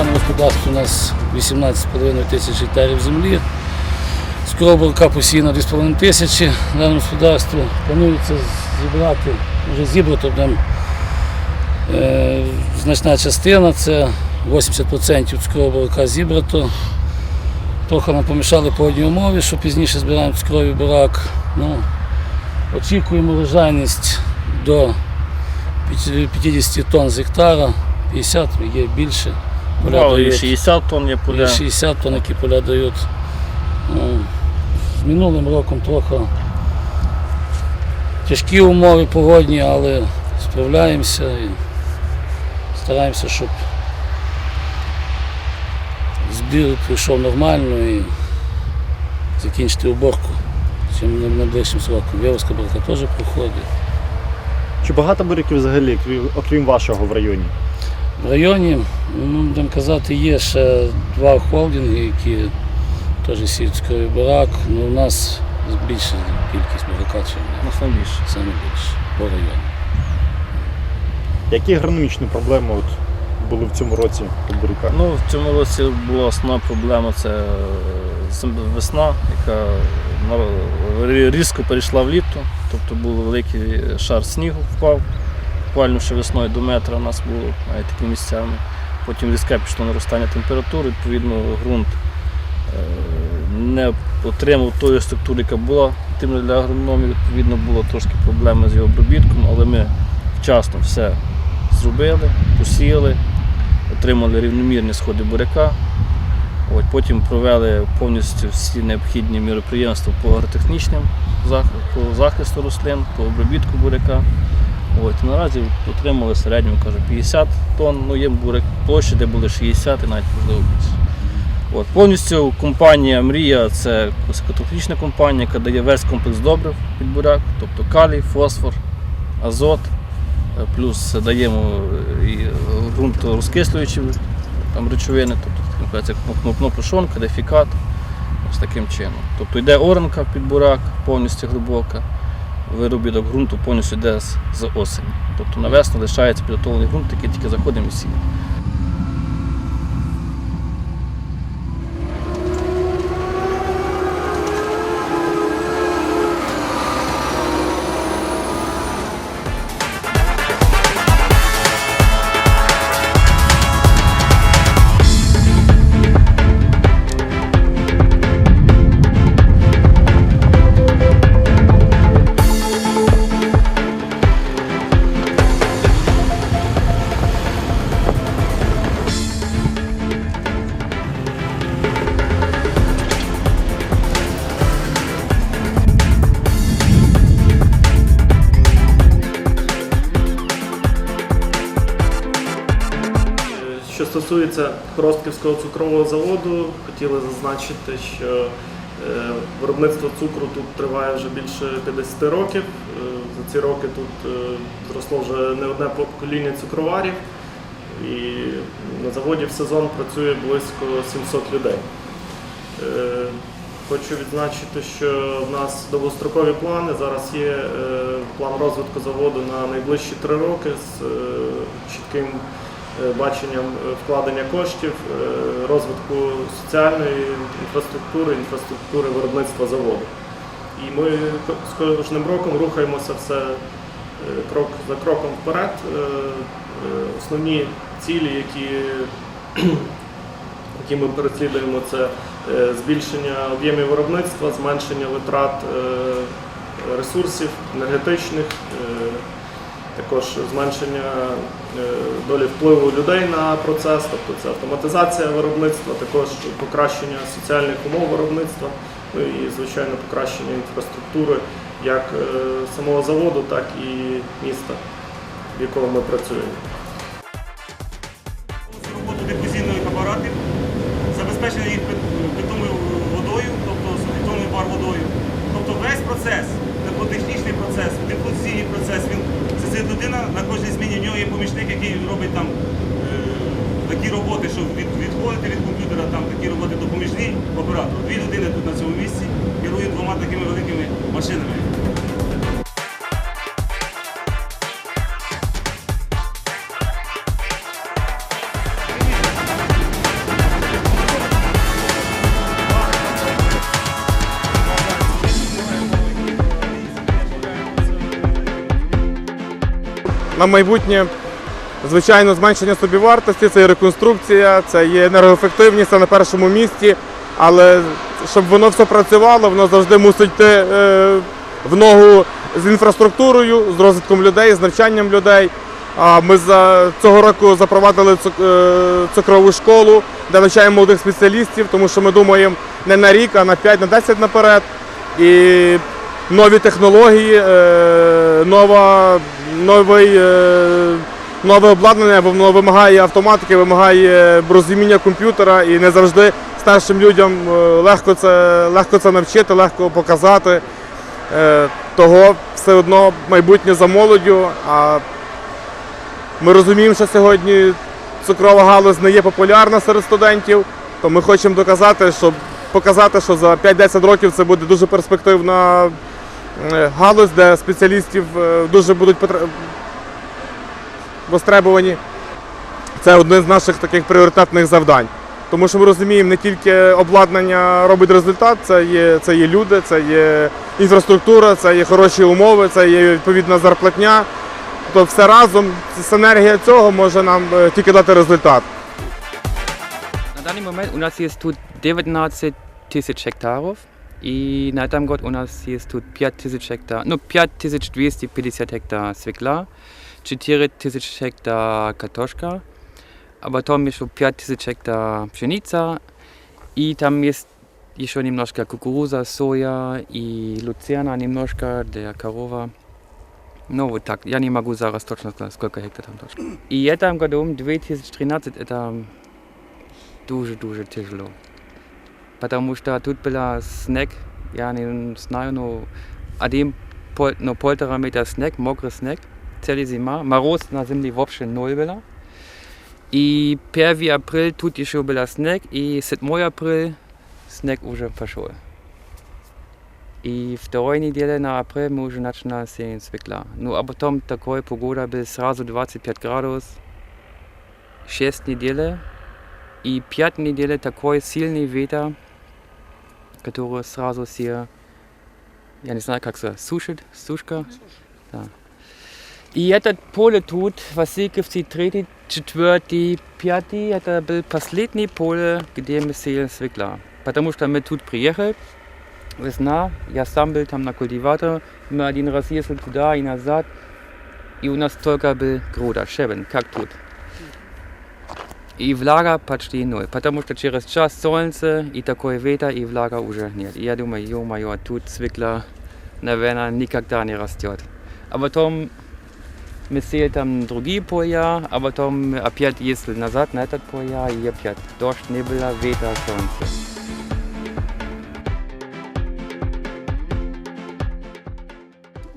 господарстві у нас 18,5 тисяч гектарів землі. Скороборка посіяна 2,5 тисячі в даному господарстві. Планується зібрати, вже будемо Е, Значна частина це 80% цукрового зібрато. Трохи нам помішали погодні умови, що пізніше збираємо цукровий бурак. Ну, очікуємо врожайність до 50 тонн з гектара, 50 є більше. Поля Мало і дають. 60 тонн є Є поля. 60 тонн, які поля дають. Ну, з минулим роком трохи тяжкі умови погодні, але справляємося і стараємося, щоб збір прийшов нормально і закінчити уборку чим найближчим сроком. Вівська барка теж проходить. Чи багато буряків взагалі, окрім вашого в районі? В районі, ну, будемо казати, є ще два холдинги, які теж цукровий барак. Ну, у нас більша кількість буряка, чим У нас найбільше. саме більше по району. Які агрономічні проблеми от були в цьому році у буряка? Ну, в цьому році була основна проблема це е, зим- весна, яка на- рі- різко перейшла в літо. Тобто був великий шар снігу впав. Буквально ще весною до метра у нас було навіть такими місцями. Потім різке пішло наростання температури, відповідно, ґрунт е, не отримав тої структури, яка була тим для агрономів. Відповідно, було трошки проблеми з його обробітком, але ми вчасно все зробили, посіяли, отримали рівномірні сходи буряка. От, потім провели повністю всі необхідні міроприємства по агротехнічним по захисту рослин, по обробітку буряка. От, наразі отримали в кажу, 50 тонн, ну є буряк площі, де були 60 і навіть можливо більше. От, повністю компанія Мрія це високотехнічна компанія, яка дає весь комплекс добрив під буряк, тобто калій, фосфор, азот, е, плюс даємо е, і ґрунторозкислюючі там, речовини, тобто це кнопнопушонка, дефікат, ось таким чином. Тобто йде оранка під бурак, повністю глибока, виробіток ґрунту повністю йде з, осені. Тобто на весну лишається підготовлений ґрунт, який тільки заходимо і сіємо. Стосується Хоростківського цукрового заводу, хотіли зазначити, що е, виробництво цукру тут триває вже більше 50 років. Е, За ці роки тут е, зросло вже не одне покоління цукроварів, і на заводі в сезон працює близько 700 людей. Хочу відзначити, що в нас довгострокові плани. Зараз є план розвитку заводу на найближчі три роки з чітким баченням е, вкладення коштів, е, розвитку соціальної інфраструктури, інфраструктури виробництва заводу. І ми з кожним роком рухаємося все е, крок за кроком вперед. Е, е, Основні цілі, які які ми переслідуємо, це е, збільшення об'ємів виробництва, зменшення витрат е, ресурсів енергетичних, е, також зменшення е, долі впливу людей на процес, тобто це автоматизація виробництва, також покращення соціальних умов виробництва, ну і звичайно покращення інфраструктури як е, самого заводу, так і міста, в якому ми працюємо. роботу дифузійних апаратів, забезпечення їх питомою водою, тобто бар водою. Тобто весь процес, теплотехнічний процес, дифузійний процес, він це, це людина на кожній зміні в нього є помічник, який робить там е, такі роботи, щоб від, відходити від комп'ютера, там такі роботи допоміжні оператору. Дві людини тут на цьому місці керують двома такими великими машинами. На майбутнє. Звичайно, зменшення собівартості, це є реконструкція, це є енергоефективність, це на першому місці. Але щоб воно все працювало, воно завжди мусить йти е, в ногу з інфраструктурою, з розвитком людей, з навчанням людей. Ми за цього року запровадили е, цукрову школу, де навчаємо молодих спеціалістів, тому що ми думаємо не на рік, а на 5, на 10 наперед. І нові технології, е, нова, новий, е, нове обладнання, воно вимагає автоматики, вимагає розуміння комп'ютера і не завжди старшим людям е, легко це, легко це навчити, легко показати. Того все одно майбутнє за молоддю. А ми розуміємо, що сьогодні цукрова галузь не є популярна серед студентів, то ми хочемо доказати, щоб показати, що за 5-10 років це буде дуже перспективна галузь, де спеціалістів е, дуже будуть востребувані. Це одне з наших таких пріоритетних завдань. Тому що ми розуміємо, не тільки обладнання робить результат, це є, це є люди, це є інфраструктура, це є хороші умови, це є відповідна зарплатня. Тобто все разом синергія цього може нам е, тільки дати результат. На даний момент у нас є тут 19 тисяч гектарів, і на этом год у нас є тут 5 тисяч гектар, ну 5250 гектар свекла, 4 тисяч гектар картошка, а потом еще 5 тысяч гектар пшеница, и там есть еще немножко кукуруза, соя и люцерна немножко для корова. Ну вот так, я не могу зараз точно сказать, сколько гектар там точно. И в этом году, 2013, это дуже-дуже тяжело. Потому что тут была снег, я не знаю, ну, один пол, ну, полтора метра снег, мокрый снег, целая зима, мороз на земле вообще ноль было. И 1 апрель тут еще был снег, и 7 апрель снег уже пошел. И второй неделе на апрель мы уже начали сеять свекла. Ну а потом такой погода был сразу 25 градусов, 6 недель, и 5 недель такой сильный ветер, который сразу все, я не знаю как сказать, сушит, сушка. Да. И этот поле тут, Васильковцы, третий, четвертый, пятый, это был последний поле, где мы сеяли свекла. Потому что мы тут приехали, весна, я сам был там на культиватор, мы один раз ездили туда и назад, и у нас только был груда, щебень, как тут. И влага почти ноль, потому что через час солнце и такой ветер, и влага уже нет. И я думаю, ё-моё, тут свекла, наверное, никогда не растет. А потом мы сели там другие поля, а потом мы опять ездили назад на этот поля, и опять дождь не было, ветер, солнце.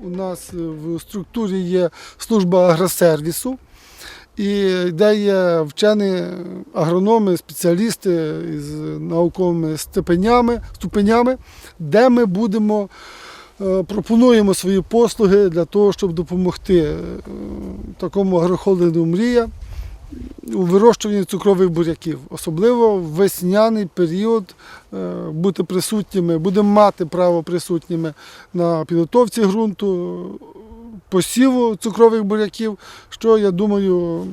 У нас е, в структурі є служба агросервісу, і де є вчені агрономи, спеціалісти з науковими ступенями, ступенями, де ми будемо е, пропонуємо свої послуги для того, щоб допомогти е, такому агрохолдингу Мрія у вирощуванні цукрових буряків, особливо в весняний період е, бути присутніми, будемо мати право присутніми на підготовці ґрунту, посіву цукрових буряків, що я думаю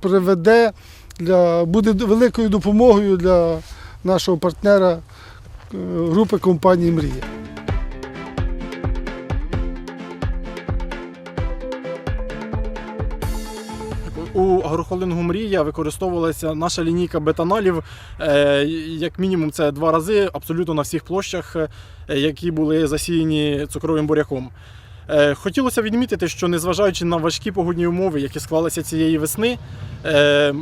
приведе для буде великою допомогою для нашого партнера е, групи компанії Мрія. У агрохолдингу Мрія використовувалася наша лінійка бетанолів. е, Як мінімум, це два рази абсолютно на всіх площах, е, які були засіяні цукровим буряком. Е, Хотілося відмітити, що незважаючи на важкі погодні умови, які склалися цієї весни, е,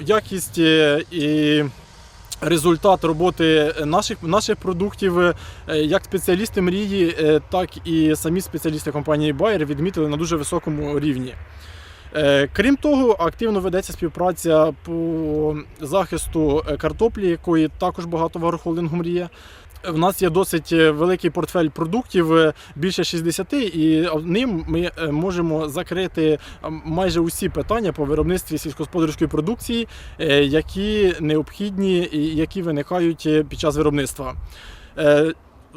якість е, і результат роботи наших, наших продуктів, як спеціалісти мрії, так і самі спеціалісти компанії Bayer відмітили на дуже високому рівні. Крім того, активно ведеться співпраця по захисту картоплі, якої також багато в агрохолдингу мріє. В нас є досить е, великий портфель продуктів, е, більше 60, і ним ми е, можемо закрити майже усі питання по виробництві сільськогосподарської продукції, які необхідні і які виникають під час виробництва.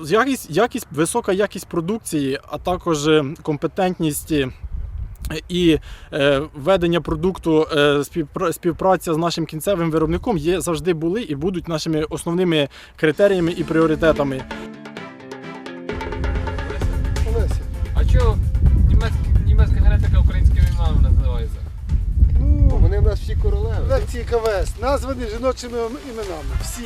Якість, якість, висока якість продукції, а також компетентність І е, введення продукту, е, співпра- співпраця з нашим кінцевим виробником є завжди були і будуть нашими основними критеріями і пріоритетами. Олеся. А чого німецька, німецька генетика українськими іменами називається? Ну, Вони в нас всі королеви. лекції КВС названі жіночими іменами. Всі.